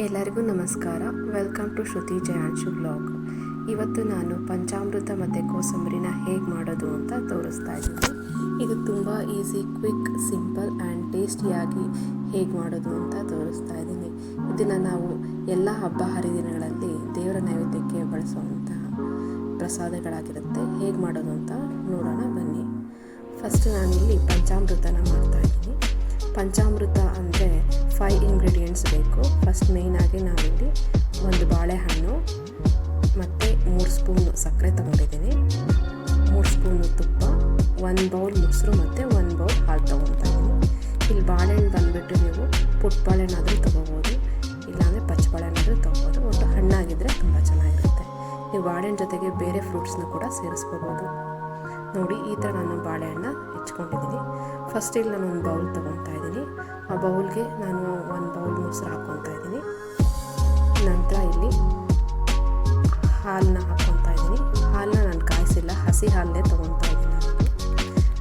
ಎಲ್ಲರಿಗೂ ನಮಸ್ಕಾರ. Welcome to Shruti Jayanshu blog ಇವತ್ತು ನಾನು ಪಂಚಾಮೃತ ಮತ್ತು ಕೋಸಂಬರಿನ ಹೇಗೆ ಮಾಡೋದು ಅಂತ ತೋರಿಸ್ತಾ ಇದ್ದೀನಿ. ಇದು ತುಂಬ ಈಸಿ ಕ್ವಿಕ್ ಸಿಂಪಲ್ ಆ್ಯಂಡ್ ಟೇಸ್ಟಿಯಾಗಿ ಹೇಗೆ ಮಾಡೋದು ಅಂತ ತೋರಿಸ್ತಾ ಇದ್ದೀನಿ. ಇದನ್ನು ನಾವು ಎಲ್ಲ ಹಬ್ಬ ಹರಿದಿನಗಳಲ್ಲಿ ದೇವರ ನೈವೇದ್ಯಕ್ಕೆ ಬಳಸುವಂತಹ ಪ್ರಸಾದಗಳಾಗಿರುತ್ತೆ. ಹೇಗೆ ಮಾಡೋದು ಅಂತ ನೋಡೋಣ, ಬನ್ನಿ. ಫಸ್ಟ್ ನಾನಿಲ್ಲಿ ಪಂಚಾಮೃತನ ಮಾಡ್ತಾ ಇದ್ದೀನಿ. ಪಂಚಾಮೃತ ಅಂದರೆ ಫೈವ್ ಇಂಗ್ರೀಡಿಯೆಂಟ್ಸ್ ಬೇಕು. ಫಸ್ಟ್ ಮೇಯ್ನಾಗಿ ನಾವಿಲ್ಲಿ ಒಂದು ಬಾಳೆಹಣ್ಣು, ಮತ್ತು ಮೂರು ಸ್ಪೂನ್ ಸಕ್ಕರೆ ತಗೊಂಡಿದ್ದೀನಿ. ಮೂರು ಸ್ಪೂನು ತುಪ್ಪ, ಒಂದು ಬೌಲ್ ಮೊಸರು, ಮತ್ತು ಒಂದು ಬೌಲ್ ಹಾಲು ತೊಗೊತಾ ಇಲ್ಲಿ ಬಾಳೆಹಣ್ಣು ಬಂದುಬಿಟ್ಟು ನೀವು ಪುಟ್ಟ ಬಾಳೆಹಣ್ಣಾದರೂ ತೊಗೋಬೋದು, ಇಲ್ಲಾಂದರೆ ಪಚ್ಚ ಬಾಳೆಹಣ್ಣಾದರೂ ತೊಗೋಬೋದು. ಒಟ್ಟು ಹಣ್ಣಾಗಿದ್ದರೆ ತುಂಬ ಚೆನ್ನಾಗಿರುತ್ತೆ. ನೀವು ಬಾಳೆಹಣ್ಣು ಜೊತೆಗೆ ಬೇರೆ ಫ್ರೂಟ್ಸ್ನ ಕೂಡ ಸೇರಿಸ್ಕೋಬೋದು. ನೋಡಿ, ಈ ಥರ ನಾನು ಬಾಳೆಹಣ್ಣ ಹೆಚ್ಕೊಂಡಿದ್ದೀನಿ. ಫಸ್ಟ್ ಇಲ್ಲಿ ನಾನು ಒಂದು ಬೌಲ್ ತೊಗೊತಾ ಇದ್ದೀನಿ. ಆ ಬೌಲ್ಗೆ ನಾನು ಒಂದು ಬೌಲ್ ಮೊಸರು ಹಾಕ್ಕೊತಾ ಇದ್ದೀನಿ. ನಂತರ ಇಲ್ಲಿ ಹಾಲನ್ನ ಹಾಕ್ಕೊತಾ ಇದ್ದೀನಿ. ಹಾಲನ್ನ ನಾನು ಕಾಯಿಸಿಲ್ಲ, ಹಸಿ ಹಾಲನ್ನೇ ತೊಗೊತಾ ಇದ್ದೀನಿ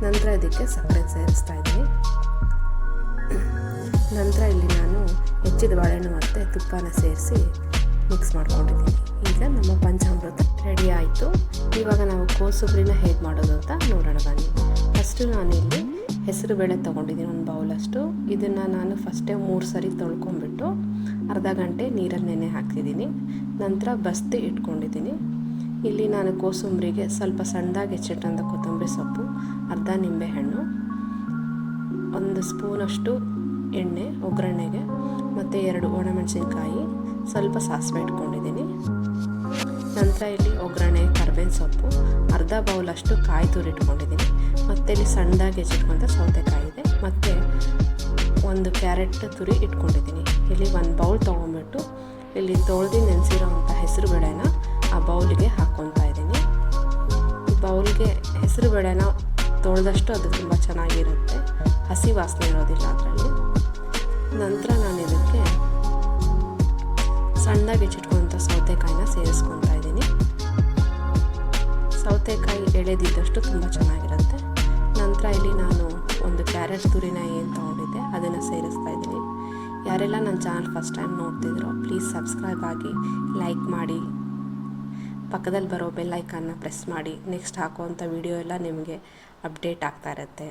ನಂತರ ಇದಕ್ಕೆ ಸಕ್ಕರೆ ಸೇರಿಸ್ತಾ ಇದ್ದೀನಿ. ನಂತರ ಇಲ್ಲಿ ನಾನು ಹೆಚ್ಚಿದ ಬಾಳೆಹಣ್ಣು ಮತ್ತು ತುಪ್ಪನ ಸೇರಿಸಿ ಮಿಕ್ಸ್ ಮಾಡ್ಕೊಂಡಿದ್ದೀನಿ ಈಗ ನಮ್ಮ ಪಂಚಾಮೃತ ರೆಡಿ ಆಯಿತು. ಇವಾಗ ನಾವು ಕೋಸುಬ್ರಿನ ಹೇಗೆ ಮಾಡೋದು ಅಂತ ನೋಡೋಣ ಬನ್ನಿ. ಫಸ್ಟು ನಾನಿಲ್ಲಿ ಹೆಸರು ಬೇಳೆ ತೊಗೊಂಡಿದ್ದೀನಿ, ಒಂದು ಬೌಲಷ್ಟು. ಇದನ್ನು ನಾನು ಫಸ್ಟೇ ಮೂರು ಸರಿ ತೊಳ್ಕೊಂಬಿಟ್ಟು ಅರ್ಧ ಗಂಟೆ ನೀರಲ್ಲಿ ನೆನೆ ಹಾಕ್ತಿದ್ದೀನಿ. ನಂತರ ಬಸ್ತಿ ಇಟ್ಕೊಂಡಿದ್ದೀನಿ. ಇಲ್ಲಿ ನಾನು ಕೋಸುಂಬರಿಗೆ ಸ್ವಲ್ಪ ಸಣ್ಣದಾಗಿ ಹೆಚ್ಚಿಟ್ಟಂಥ ಕೊತ್ತಂಬರಿ ಸೊಪ್ಪು, ಅರ್ಧ ನಿಂಬೆಹಣ್ಣು, ಒಂದು ಸ್ಪೂನಷ್ಟು ಎಣ್ಣೆ, ಒಗ್ಗರಣೆಗೆ, ಮತ್ತು ಎರಡು ಒಣಮೆಣಸಿನ್ಕಾಯಿ ಸ್ವಲ್ಪ ಸಾಸಿವೆ ಇಟ್ಕೊಂಡಿದ್ದೀನಿ. ನಂತರ ಇಲ್ಲಿ ಒಗ್ಗರಣೆ, ಕರ್ಬೇವಿನ ಸೊಪ್ಪು, ಅರ್ಧ ಬೌಲಷ್ಟು ಕಾಯಿ ತುರಿ ಇಟ್ಕೊಂಡಿದ್ದೀನಿ. ಮತ್ತು ಇಲ್ಲಿ ಸಣ್ಣದಾಗಿ ಹೆಚ್ಚಿಟ್ಕೊಂತ ಸೌತೆಕಾಯಿ ಇದೆ. ಮತ್ತು ಒಂದು ಕ್ಯಾರೆಟ್ ತುರಿ ಇಟ್ಕೊಂಡಿದ್ದೀನಿ. ಇಲ್ಲಿ ಒಂದು ಬೌಲ್ ತೊಗೊಂಬಿಟ್ಟು ಇಲ್ಲಿ ತೊಳೆದು ನೆನೆಸಿರೋವಂಥ ಹೆಸರು ಬೇಳೆನ ಆ ಬೌಲಿಗೆ ಹಾಕ್ಕೊತಾ ಇದ್ದೀನಿ. ಬೌಲ್ಗೆ ಹೆಸರು ಬೇಳೆನ ತೊಳೆದಷ್ಟು ಅದು ತುಂಬ ಚೆನ್ನಾಗಿರುತ್ತೆ. ಹಸಿ ವಾಸನೆ ಇರೋದಿಲ್ಲ ಅದರಲ್ಲಿ. ನಂತರ ನಾನು ಇದಕ್ಕೆ ಸಣ್ಣದಾಗಿ ಹೆಚ್ಚಿಟ್ಕೊಂಥ ಸೌತೆಕಾಯಿನ ಸೇರಿಸ್ಕೊತಾ ಇದ್ದೀನಿ. ಸೌತೆಕಾಯಿ ಎಳೆದಿದ್ದಷ್ಟು ತುಂಬ ಚೆನ್ನಾಗಿರುತ್ತೆ. ನಂತರ ಇಲ್ಲಿ ನಾನು ಒಂದು ಕ್ಯಾರೆಟ್ ತುರಿನ ಏನು ತೊಗೊಂಡಿದ್ದೆ, ಅದನ್ನು ಸೇರಿಸ್ತಾ ಇದ್ದೀನಿ. ಯಾರೆಲ್ಲ ನನ್ನ ಚಾನಲ್ ಫಸ್ಟ್ ಟೈಮ್ ನೋಡ್ತಿದ್ರೋ, ಪ್ಲೀಸ್ ಸಬ್ಸ್ಕ್ರೈಬ್ ಆಗಿ ಲೈಕ್ ಮಾಡಿ. ಪಕ್ಕದಲ್ಲಿ ಬರೋ ಬೆಲ್ಲೈಕನ್ನ ಪ್ರೆಸ್ ಮಾಡಿ. ನೆಕ್ಸ್ಟ್ ಹಾಕುವಂಥ ವಿಡಿಯೋ ಎಲ್ಲ ನಿಮಗೆ ಅಪ್ಡೇಟ್ ಆಗ್ತಾ ಇರುತ್ತೆ.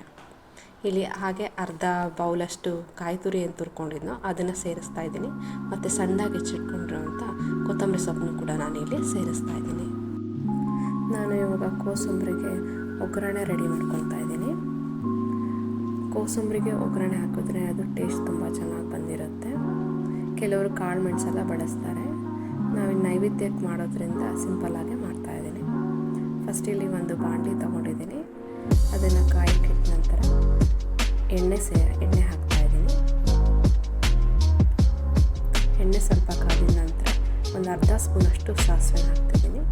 ಇಲ್ಲಿ ಹಾಗೆ ಅರ್ಧ ಬೌಲಷ್ಟು ಕಾಯಿ ತುರಿ ಏನು ತುರ್ಕೊಂಡಿದ್ನೋ ಅದನ್ನು ಸೇರಿಸ್ತಾ ಇದ್ದೀನಿ. ಮತ್ತು ಸಣ್ಣದಾಗಿ ಹೆಚ್ಚಿಟ್ಕೊಂಡಿರೋವಂಥ ಕೊತ್ತಂಬರಿ ಸೊಪ್ಪನ್ನು ಕೂಡ ನಾನು ಇಲ್ಲಿ ಸೇರಿಸ್ತಾ ಇದ್ದೀನಿ. ನಾನು ಇವಾಗ ಕೋಸಂಬರಿಗೆ ಒಗ್ಗರಣೆ ರೆಡಿ ಮಾಡ್ಕೊತಾ ಇದ್ದೀನಿ. ಕೋಸಂಬರಿಗೆ ಒಗ್ಗರಣೆ ಹಾಕಿದ್ರೆ ಅದು ಟೇಸ್ಟ್ ತುಂಬ ಚೆನ್ನಾಗಿ ಬಂದಿರುತ್ತೆ. ಕೆಲವರು ಕಾಳು ಮೆಣಸೆಲ್ಲ ಬಳಸ್ತಾರೆ. ನಾವು ನೈವೇದ್ಯಕ್ಕೆ ಮಾಡೋದ್ರಿಂದ ಸಿಂಪಲ್ಲಾಗೆ ಮಾಡ್ತಾಯಿದ್ದೀನಿ ಫಸ್ಟ್ ಇಲ್ಲಿ ಒಂದು ಬಾಂಡ್ಲಿ ತೊಗೊಂಡಿದ್ದೀನಿ. ಅದನ್ನು ಕಾಯಕ್ಕಿಟ್ಟ ನಂತರ ಎಣ್ಣೆ ಸೇ, ಎಣ್ಣೆ ಹಾಕ್ತಾಯಿದ್ದೀನಿ ಎಣ್ಣೆ ಸ್ವಲ್ಪ ಕಾದಿದ ನಂತರ ಒಂದು ಅರ್ಧ ಸ್ಪೂನಷ್ಟು ಸಾಸಿವೆ ಹಾಕ್ತಿದ್ದೀನಿ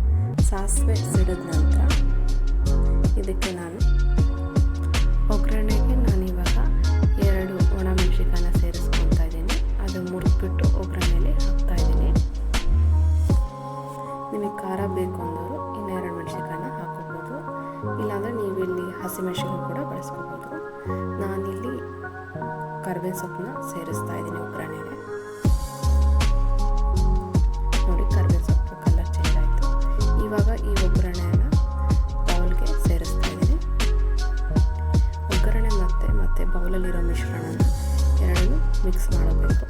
ಸಾಸಿವೆ ಸಿಡಿದ ನಂತರ ಇದಕ್ಕೆ ನಾನು ಒಗ್ಗರಣೆಗೆ ನಾನಿವಾಗ ಎರಡು ಒಣಮೆಣಸಿಕಾಯನ್ನ ಸೇರಿಸ್ಕೊತಾ ಇದ್ದೀನಿ. ಅದು ಮುರಿದ್ಬಿಟ್ಟು ಒಗ್ಗರಣೆಯಲ್ಲಿ ಹಾಕ್ತಾ ಇದ್ದೀನಿ. ನಿಮಗೆ ಖಾರ ಬೇಕು ಅಂದರೂ ಇನ್ನೆರಡು ಮೆಣಸಿಕಾಯನ್ನ ಹಾಕೋಬೋದು ಇಲ್ಲಾಂದರೆ ನೀವು ಇಲ್ಲಿ ಹಸಿಮೆಣಸಿನ ಕೂಡ ಬಳಸ್ಕೋಬೋದು. ನಾನಿಲ್ಲಿ ಕರ್ಬೇವಿನ ಸೊಪ್ಪನ್ನ ಸೇರಿಸ್ತಾ ಇದ್ದೀನಿ ಒಗ್ಗರಣೆಗೆ. ನೋಡಿ, ಕರ್ಬೇವಿನ ಸೊಪ್ಪು ಕಲರ್ ಚೇಂಜ್ ಆಯಿತು. ಇವಾಗ ಈ ಒಗ್ಗರಣೆಯನ್ನು ಬೌಲ್ಗೆ ಸೇರಿಸ್ತಾ ಇದ್ದೀನಿ. ಒಗ್ಗರಣೆ ಮತ್ತು ಮತ್ತು ಬೌಲಲ್ಲಿರೋ ಮಿಶ್ರಣನ ಎರಡನ್ನೂ ಮಿಕ್ಸ್ ಮಾಡಬೇಕು.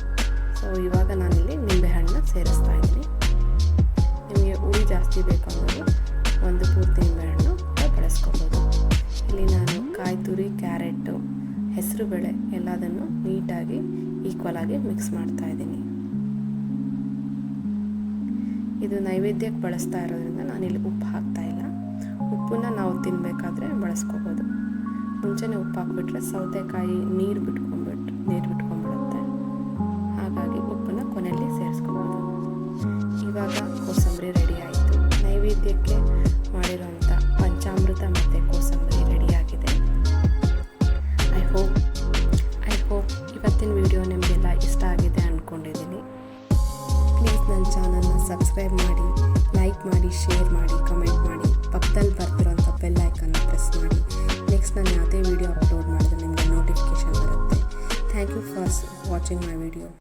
ಸೊ ಇವಾಗ ನಾನಿಲ್ಲಿ ನಿಂಬೆಹಣ್ಣನ್ನ ಸೇರಿಸ್ತಾ ಇದ್ದೀನಿ. ನಿಮಗೆ ಹುಳಿ ಜಾಸ್ತಿ ಒಂದು ಹೆಸರು ಬೇಳೆ ಎಲ್ಲದನ್ನು ನೀಟಾಗಿ ಈಕ್ವಲ್ ಆಗಿ ಮಿಕ್ಸ್ ಮಾಡ್ತಾ ಇದ್ದೀನಿ. ಇದು ನೈವೇದ್ಯಕ್ಕೆ ಬಳಸ್ತಾ ಇರೋದ್ರಿಂದ ನಾನಿಲ್ಲಿ ಉಪ್ಪು ಹಾಕ್ತಾ ಇಲ್ಲ. ಉಪ್ಪನ್ನ ನಾವು ತಿನ್ನಬೇಕಾದ್ರೆ ಬಳಸ್ಕೋಬೋದು. ಮುಂಚೆನೆ ಉಪ್ಪು ಹಾಕ್ಬಿಟ್ರೆ ಸೌತೆಕಾಯಿ ನೀರು ಬಿಟ್ಕೊಂಡ್ಬಿಟ್ಟು ನೀರು ಬಿಟ್ಕೊಂಡ್ಬಿಡುತ್ತೆ ಹಾಗಾಗಿ ಉಪ್ಪನ್ನು ಕೊನೆಯಲ್ಲಿ ಸೇರಿಸ್ಕೋಬೋದು. ಇವಾಗ ಕೋಸಂಬರಿ ರೆಡಿ ಆಯಿತು. ನೈವೇದ್ಯಕ್ಕೆ ಮಾಡಿರೋಂಥ ಪಂಚಾಮೃತ ಮತ್ತು ಮಾಡಿ ಕಮೆಂಟ್ ಮಾಡಿ, ಪಕ್ಕದಲ್ಲಿ ಬರ್ತಿರೋಂಥ ಬೆಲ್ ಐಕನ್ನ ಪ್ರೆಸ್ ಮಾಡಿ. ನೆಕ್ಸ್ಟ್ ನಾನು ಯಾವುದೇ ವೀಡಿಯೋ ಅಪ್ಲೋಡ್ ಮಾಡಿದ್ರೆ ನಿಮಗೆ ನೋಟಿಫಿಕೇಷನ್ ಬರುತ್ತೆ. Thank you for watching my video